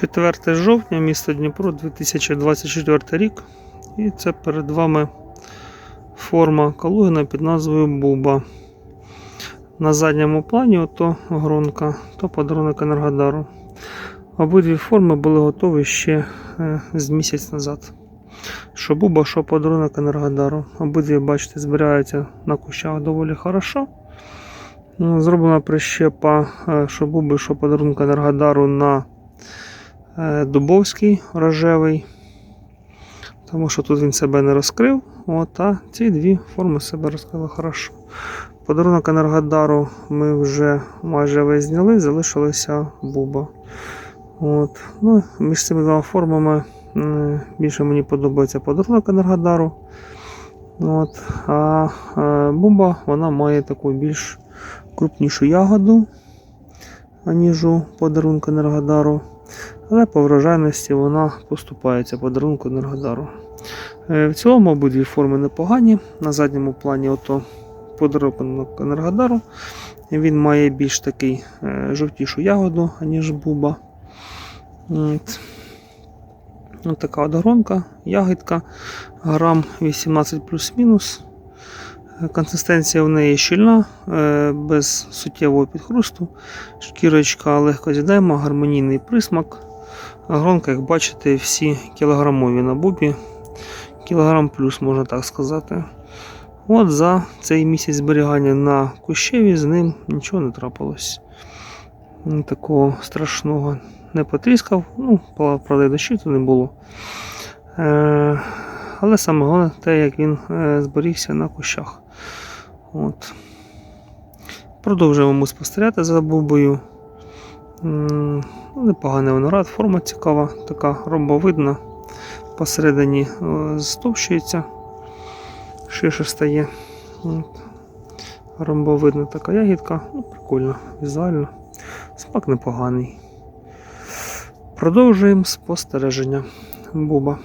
4 жовтня, місто Дніпро, 2024 рік. І це перед вами форма Калугина під назвою Буба. На задньому плані ото гронка, то подарунок Енергодару. Обидві форми були готові ще е, з місяць назад. Що Буба, що подарунок Енергодару. Обидві, бачите, збираються на кущах доволі хорошо. Зроблена прищепа, е, що Буби, що подарунок Енергодару на Дубовський рожевий. Тому що тут він себе не розкрив. От, а ці дві форми себе розкрили хорошо. Подарунок Енергодару ми вже майже весь зняли, залишилася буба. От. Ну, між цими двома формами більше мені подобається подарунок Енергодару. От. А е, буба вона має таку більш крупнішу ягоду, аніж у подарунку Енергодару. Але по врожайності вона поступається подарунку Енергодару. Е, В цілому обидві форми непогані. На задньому плані ото подарунок Енергодару. Він має більш такий е, жовтішу ягоду, аніж буба. От. Ось така от ягідка, грам 18 плюс-мінус. Е, Консистенція в неї щільна, без суттєвого підхрусту. Шкірочка легко з'їдаємо, гармонійний присмак. Гронка, як бачите, всі кілограмові на бубі. Кілограм плюс, можна так сказати. От за цей місяць зберігання на кущеві з ним нічого не трапилось. Такого страшного не потріскав. Ну, правда, і дощів то не було. Е, але саме головне те, як він е, зберігся на кущах. От. Продовжуємо спостерігати за бубою. Ну, Непоганий виноград, форма цікава, така ромбовидна. Посередині е, стовщується, ширше стає. От. Ромбовидна така ягідка, ну, прикольно, візуально. Смак непоганий. Продовжуємо спостереження. Буба.